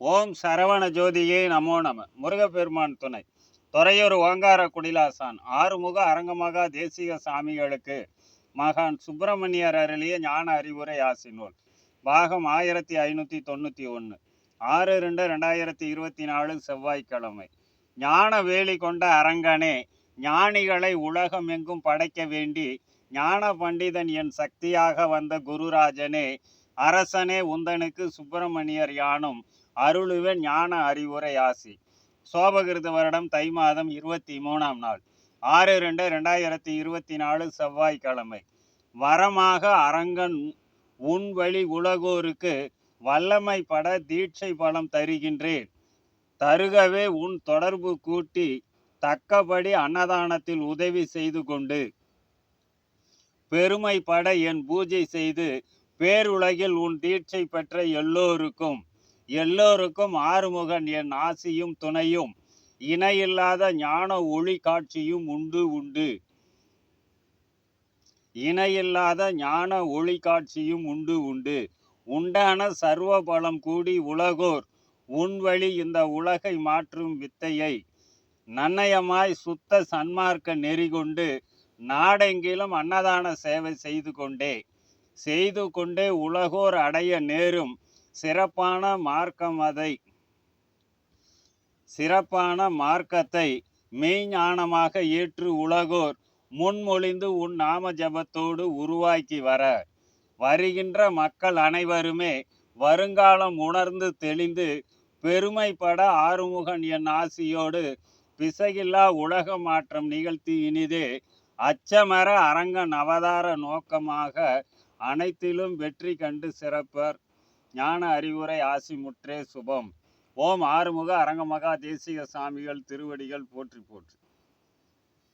ஓம் சரவண ஜோதியே நமோ நம. முருகப்பெருமான் துணை. துறையூர் ஓங்கார குடிலாசான். ஆறுமுக அரங்கமகா தேசிக சாமிகளுக்கு மகான் சுப்பிரமணியர் அருளிய ஞான அறிவுரை ஆசினோல். பாகம் ஆயிரத்தி ஐநூற்றி தொண்ணூற்றி ஒன்று ஆறு ரெண்டு ரெண்டாயிரத்தி இருபத்தி நாலு செவ்வாய்க்கிழமை. ஞான வேலி கொண்ட அரங்கனே ஞானிகளை உலகம் எங்கும் படைக்க வேண்டி ஞான பண்டிதன் என் சக்தியாக வந்த குருராஜனே அரசனே உந்தனுக்கு சுப்பிரமணியர் யானும் அருளுவ ஞான அறிவுரை ஆசி. சோபகிருத வருடம் தை மாதம் இருபத்தி மூணாம் நாள். ஆறு ரெண்டு ரெண்டாயிரத்தி இருபத்தி நாலு செவ்வாய்க்கிழமை. வரமாக அரங்கன் உன் வழி உலகோருக்கு வல்லமை பட தீட்சை பலம் தருகின்றேன். தருகவே உன் தொடர்பு கூட்டி தக்கபடி அன்னதானத்தில் உதவி செய்து கொண்டு பெருமைப்பட என் பூஜை செய்து பேருலகில் உன் தீட்சை பெற்ற எல்லோருக்கும் எல்லோருக்கும் ஆறுமுகன் என் ஆசியும் துணையும். இணையில்லாத ஞான ஒளி காட்சியும் உண்டு உண்டு. இணையில்லாத ஞான ஒளி காட்சியும் உண்டு உண்டு. உண்டான சர்வ பலம் கூடி உலகோர் உன் வழி இந்த உலகை மாற்றும் வித்தையை. நன்னயமாய் சுத்த சன்மார்க்க நெறி கொண்டு நாடெங்கிலும் அன்னதான சேவை செய்து கொண்டே செய்து கொண்டே உலகோர் அடைய நேரும். சிறப்பான மார்க்கம் அதை. சிறப்பான மார்க்கத்தை மெய்ஞானமாக ஏற்று உலகோர் முன்மொழிந்து உன் நாம ஜபத்தோடு உருவாக்கி வர. வருகின்ற மக்கள் அனைவருமே வருங்காலம் உணர்ந்து தெளிந்து பெருமைப்பட ஆறுமுகன் என் ஆசியோடு பிசகில்லா உலக மாற்றம் நிகழ்த்தி இனிது அச்சமர அரங்கன் அவதார நோக்கமாக அனைத்திலும் வெற்றி கண்டு சிறப்பர். ஞான அறிவுரை ஆசி முற்றே சுபம். ஓம் ஆறுமுக அரங்கமகா தேசிக சாமிகள் திருவடிகள் போற்றி போற்றி.